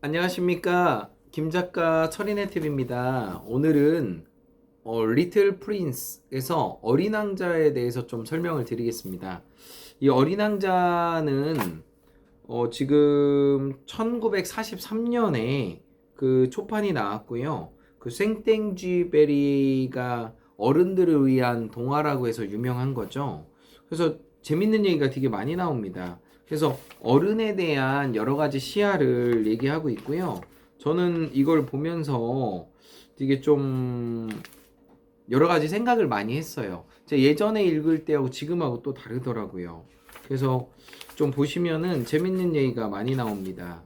안녕하십니까 김작가 철인의 팁입니다. 오늘은 어, 리틀 프린스에서 어린 왕자에 대해서 좀 설명을 드리겠습니다. 이 어린 왕자는 어, 지금 1943년에 그 초판이 나왔고요. 그 생땡쥐 베리가 어른들을 위한 동화라고 해서 유명한 거죠. 그래서 재밌는 얘기가 되게 많이 나옵니다. 그래서 어른에 대한 여러 가지 시야를 얘기하고 있고요. 저는 이걸 보면서 되게 좀 여러 가지 생각을 많이 했어요. 제가 예전에 읽을 때하고 지금하고 또 다르더라고요. 그래서 좀 보시면은 재밌는 얘기가 많이 나옵니다.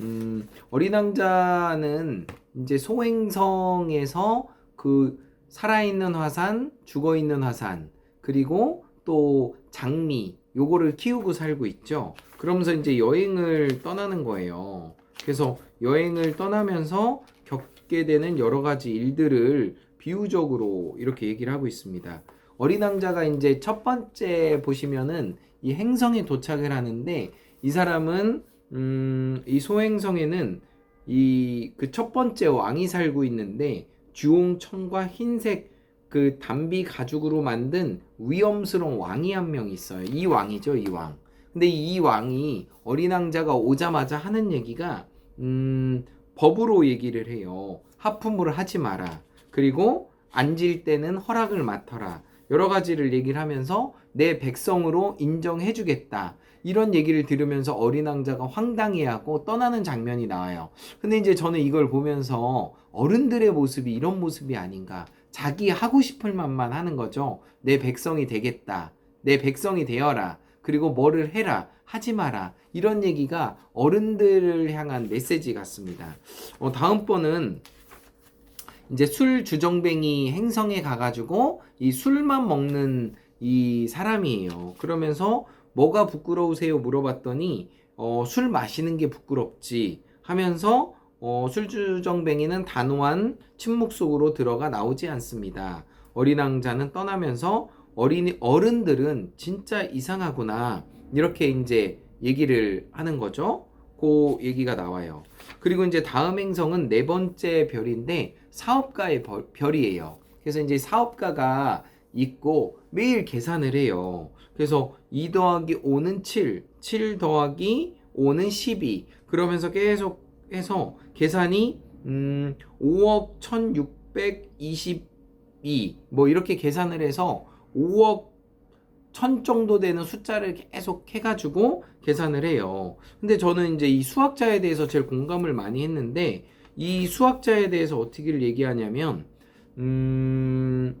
음, 어린 왕자는 이제 소행성에서 그 살아있는 화산, 죽어있는 화산, 그리고 또 장미, 요거를 키우고 살고 있죠. 그러면서 이제 여행을 떠나는 거예요. 그래서 여행을 떠나면서 겪게 되는 여러 가지 일들을 비유적으로 이렇게 얘기를 하고 있습니다. 어린 왕자가 이제 첫 번째 보시면은 이 행성에 도착을 하는데 이 사람은 음, 이 소행성에는 이 그 첫 번째 왕이 살고 있는데 주홍천과 흰색 그 담비 가죽으로 만든 위험스러운 왕이 한 명 있어요. 이 왕이죠, 이 왕. 근데 이 왕이 어린 왕자가 오자마자 하는 얘기가 음, 법으로 얘기를 해요. 하품을 하지 마라. 그리고 앉을 때는 허락을 맡아라. 여러 가지를 얘기를 하면서 내 백성으로 인정해 주겠다. 이런 얘기를 들으면서 어린 왕자가 황당해하고 떠나는 장면이 나와요. 근데 이제 저는 이걸 보면서 어른들의 모습이 이런 모습이 아닌가. 자기 하고 싶을 만만 하는 거죠. 내 백성이 되겠다. 내 백성이 되어라. 그리고 뭐를 해라. 하지 마라. 이런 얘기가 어른들을 향한 메시지 같습니다. 어, 다음번은 이제 술 주정뱅이 행성에 가가지고 이 술만 먹는 이 사람이에요. 그러면서 뭐가 부끄러우세요 물어봤더니 어, 술 마시는 게 부끄럽지 하면서 어, 술주정뱅이는 단호한 침묵 속으로 들어가 나오지 않습니다. 어린 왕자는 떠나면서 어린 어른들은 진짜 이상하구나 이렇게 이제 얘기를 하는 거죠. 그 얘기가 나와요. 그리고 이제 다음 행성은 네 번째 별인데 사업가의 벌- 별이에요. 그래서 이제 사업가가 있고 매일 계산을 해요. 그래서 2 더하기 5는 7, 7 더하기 5는 12. 그러면서 계속 해서 계산이 음, 5억 1622. 뭐 이렇게 계산을 해서 5억 1000 정도 되는 숫자를 계속 해가지고 계산을 해요. 근데 저는 이제 이 수학자에 대해서 제일 공감을 많이 했는데 이 수학자에 대해서 어떻게 얘기하냐면 음,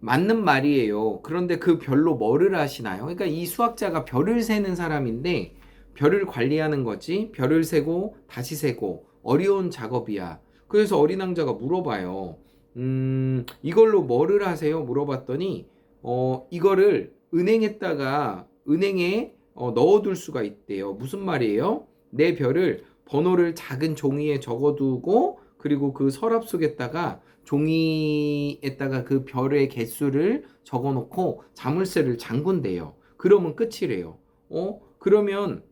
맞는 말이에요. 그런데 그 별로 뭐를 하시나요? 그러니까 이 수학자가 별을 세는 사람인데 별을 관리하는 거지. 별을 세고 다시 세고 어려운 작업이야. 그래서 어린 왕자가 물어봐요. 음, 이걸로 뭐를 하세요? 물어봤더니 어, 이거를 은행에다가 은행에 어, 넣어둘 수가 있대요. 무슨 말이에요? 내 별을 번호를 작은 종이에 적어두고 그리고 그 서랍 속에다가 종이에다가 그 별의 개수를 적어놓고 자물쇠를 잠근대요. 그러면 끝이래요. 어? 그러면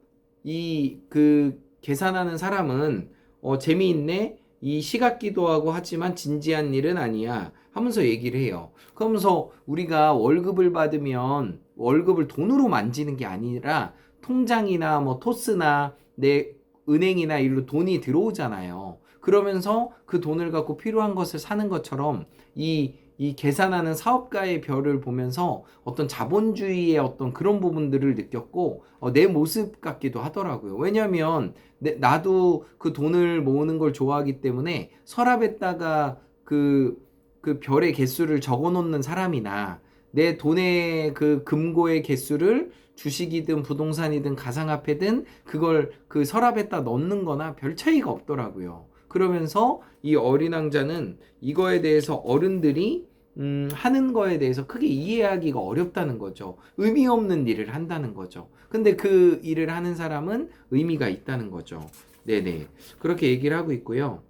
이 그 계산하는 사람은 어, 재미있네. 이 시각 기도 하고 하지만 진지한 일은 아니야. 하면서 얘기를 해요. 그러면서 우리가 월급을 받으면 월급을 돈으로 만지는 게 아니라 통장이나 뭐 토스나 내 은행이나 일로 돈이 들어오잖아요. 그러면서 그 돈을 갖고 필요한 것을 사는 것처럼 이, 이 계산하는 사업가의 별을 보면서 어떤 자본주의의 어떤 그런 부분들을 느꼈고 어, 내 모습 같기도 하더라고요. 왜냐면 내, 나도 그 돈을 모으는 걸 좋아하기 때문에 서랍에다가 그, 그 별의 개수를 적어 놓는 사람이나 내 돈의 그 금고의 개수를 주식이든 부동산이든 가상화폐든 그걸 그 서랍에다 넣는 거나 별 차이가 없더라고요. 그러면서 이 어린 왕자는 이거에 대해서 어른들이 음, 하는 거에 대해서 크게 이해하기가 어렵다는 거죠. 의미 없는 일을 한다는 거죠. 근데 그 일을 하는 사람은 의미가 있다는 거죠. 네네. 그렇게 얘기를 하고 있고요.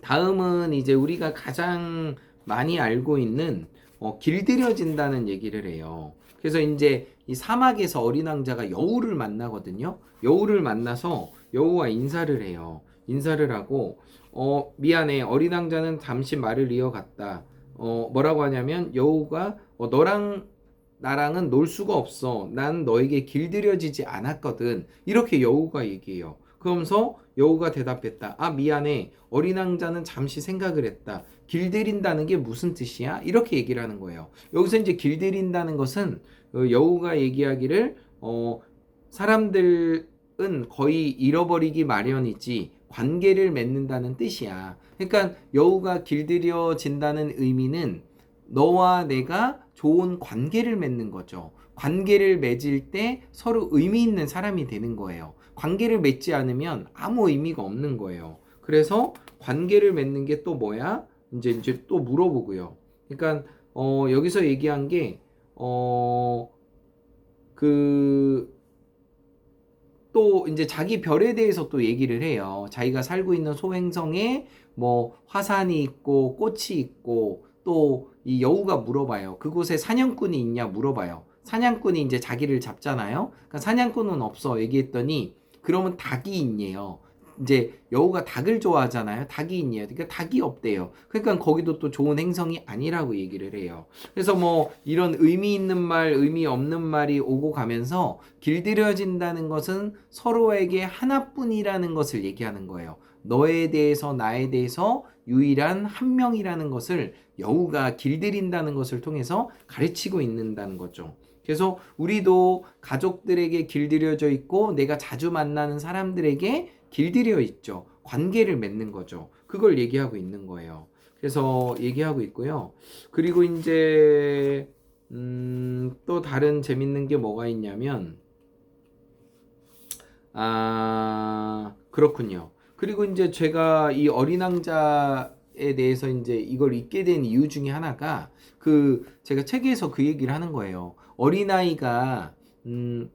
다음은 이제 우리가 가장 많이 알고 있는 어, 길들여진다는 얘기를 해요. 그래서 이제 이 사막에서 어린 왕자가 여우를 만나거든요. 여우를 만나서 여우와 인사를 해요. 인사를 하고 어 미안해 어린 왕자는 잠시 말을 이어갔다. 어 뭐라고 하냐면 여우가 어, 너랑 나랑은 놀 수가 없어. 난 너에게 길들여지지 않았거든. 이렇게 여우가 얘기해요. 그러면서 여우가 대답했다. 아, 미안해. 어린 왕자는 잠시 생각을 했다. 길들인다는 게 무슨 뜻이야? 이렇게 얘기를 하는 거예요. 여기서 이제 길들인다는 것은 어, 여우가 얘기하기를 어, 사람들은 거의 잃어버리기 마련이지 관계를 맺는다는 뜻이야. 그러니까 여우가 길들여진다는 의미는 너와 내가 좋은 관계를 맺는 거죠. 관계를 맺을 때 서로 의미 있는 사람이 되는 거예요. 관계를 맺지 않으면 아무 의미가 없는 거예요. 그래서 관계를 맺는 게 또 뭐야? 이제 이제 또 물어보고요. 그러니까 어, 여기서 얘기한 게 어, 그, 또 이제 자기 별에 대해서 또 얘기를 해요. 자기가 살고 있는 소행성에 뭐 화산이 있고 꽃이 있고 또 이 여우가 물어봐요. 그곳에 사냥꾼이 있냐 물어봐요. 사냥꾼이 이제 자기를 잡잖아요. 그러니까 사냥꾼은 없어 얘기했더니 그러면 닭이 있네요. 이제 여우가 닭을 좋아하잖아요. 닭이 있네요. 그러니까 닭이 없대요. 그러니까 거기도 또 좋은 행성이 아니라고 얘기를 해요. 그래서 뭐 이런 의미 있는 말, 의미 없는 말이 오고 가면서 길들여진다는 것은 서로에게 하나뿐이라는 것을 얘기하는 거예요. 너에 대해서 나에 대해서 유일한 한 명이라는 것을 여우가 길들인다는 것을 통해서 가르치고 있는다는 거죠. 그래서 우리도 가족들에게 길들여져 있고 내가 자주 만나는 사람들에게 길들여 있죠. 관계를 맺는 거죠. 그걸 얘기하고 있는 거예요. 그래서 얘기하고 있고요. 그리고 이제 음, 또 다른 재밌는 게 뭐가 있냐면 아 그렇군요. 그리고 이제 제가 이 어린 왕자에 대해서 이제 이걸 읽게 된 이유 중에 하나가 그 제가 책에서 그 얘기를 하는 거예요. 어린아이가 음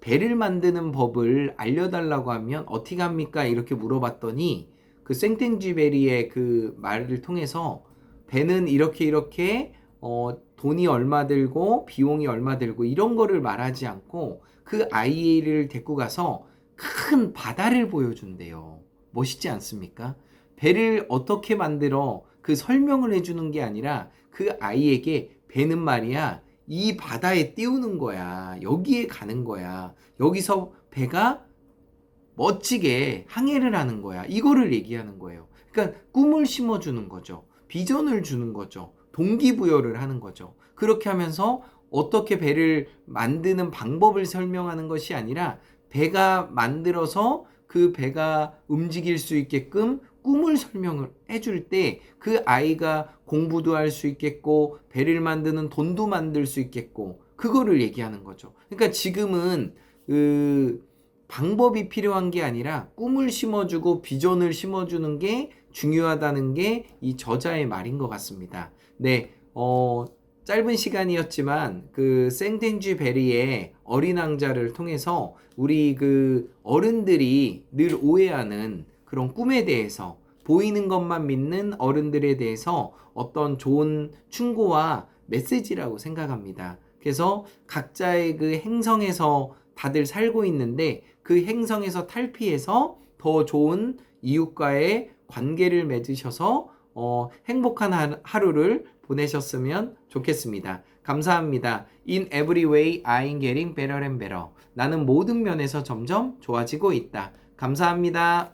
배를 만드는 법을 알려달라고 하면 어떻게 합니까? 이렇게 물어봤더니 그 생땡쥐베리의 그 말을 통해서 배는 이렇게 이렇게 어 돈이 얼마 들고 비용이 얼마 들고 이런 거를 말하지 않고 그 아이를 데리고 가서 큰 바다를 보여준대요. 멋있지 않습니까? 배를 어떻게 만들어 그 설명을 해주는 게 아니라 그 아이에게 배는 말이야 이 바다에 띄우는 거야. 여기에 가는 거야. 여기서 배가 멋지게 항해를 하는 거야. 이거를 얘기하는 거예요. 그러니까 꿈을 심어주는 거죠. 비전을 주는 거죠. 동기부여를 하는 거죠. 그렇게 하면서 어떻게 배를 만드는 방법을 설명하는 것이 아니라 배가 만들어서 그 배가 움직일 수 있게끔 꿈을 설명을 해줄 때 그 아이가 공부도 할 수 있겠고 배를 만드는 돈도 만들 수 있겠고 그거를 얘기하는 거죠. 그러니까 지금은 그 방법이 필요한 게 아니라 꿈을 심어주고 비전을 심어주는 게 중요하다는 게 이 저자의 말인 것 같습니다. 네, 어, 짧은 시간이었지만 그 생땡쥐 베리의 어린 왕자를 통해서 우리 그 어른들이 늘 오해하는 그런 꿈에 대해서 보이는 것만 믿는 어른들에 대해서 어떤 좋은 충고와 메시지라고 생각합니다. 그래서 각자의 그 행성에서 다들 살고 있는데 그 행성에서 탈피해서 더 좋은 이웃과의 관계를 맺으셔서 어, 행복한 하- 하루를 보내셨으면 좋겠습니다. 감사합니다. In every way, I'm getting better and better. 나는 모든 면에서 점점 좋아지고 있다. 감사합니다.